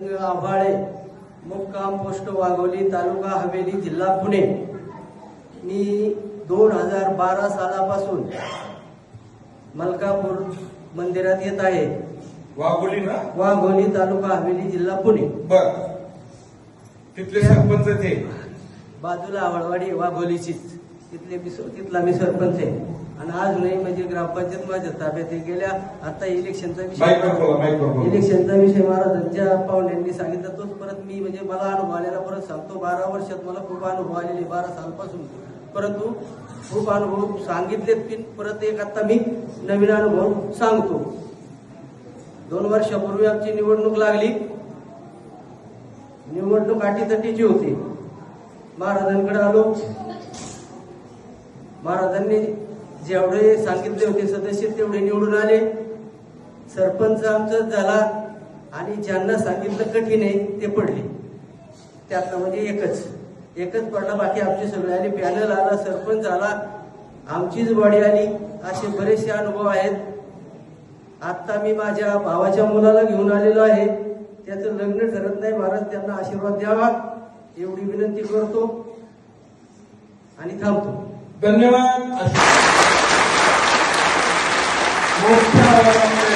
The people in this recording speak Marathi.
आभाळे मुक्काम पोस्ट वाघोली तालुका हवेली जिल्हा पुणे. मी दोन हजार बारा सालापासून मलकापूर मंदिरात येत आहे. वाघोली ना? वाघोली तालुका हवेली जिल्हा पुणे. बर. तिथले सरपंच ते बाजूला आवळवाडी वाघोलीचीच. तिथले मी तिथला मी सरपंच आहे. आणि आज नाही म्हणजे ग्रामपंचायत माझ्या ताब्यात. गेल्या आता इलेक्शनचा विषय. इलेक्शनचा विषय महाराजांच्या पाहुण्यांनी सांगितला. तोच परत मी म्हणजे मला अनुभव आलेला परत सांगतो. बारा वर्षात मला खूप अनुभव आलेले बारा सालपासून. परंतु खूप अनुभव सांगितलेत की परत एक आता मी नवीन अनुभव सांगतो. दोन वर्षापूर्वी आमची निवडणूक लागली. निवडणूक अटीतटीची होती. महाराजांकडे आलो. महाराजांनी जेवढे सांगितले होते सदस्य तेवढे निवडून आले. सरपंच आमचं झाला आणि ज्यांना सांगितलं कठीण आहे ते पडले. त्यातलं म्हणजे एकच. एकच पडला बाकी आमचे सगळे आले. पॅनल आला सरपंच आला आमचीच बॉडी आली असे बरेचसे अनुभव आहेत. आत्ता मी माझ्या भावाच्या मुलाला घेऊन आलेलो आहे. त्याचं लग्न ठरत नाही महाराज त्यांना आशीर्वाद द्यावा एवढी विनंती करतो आणि थांबतो. धन्यवाद. मोठ्या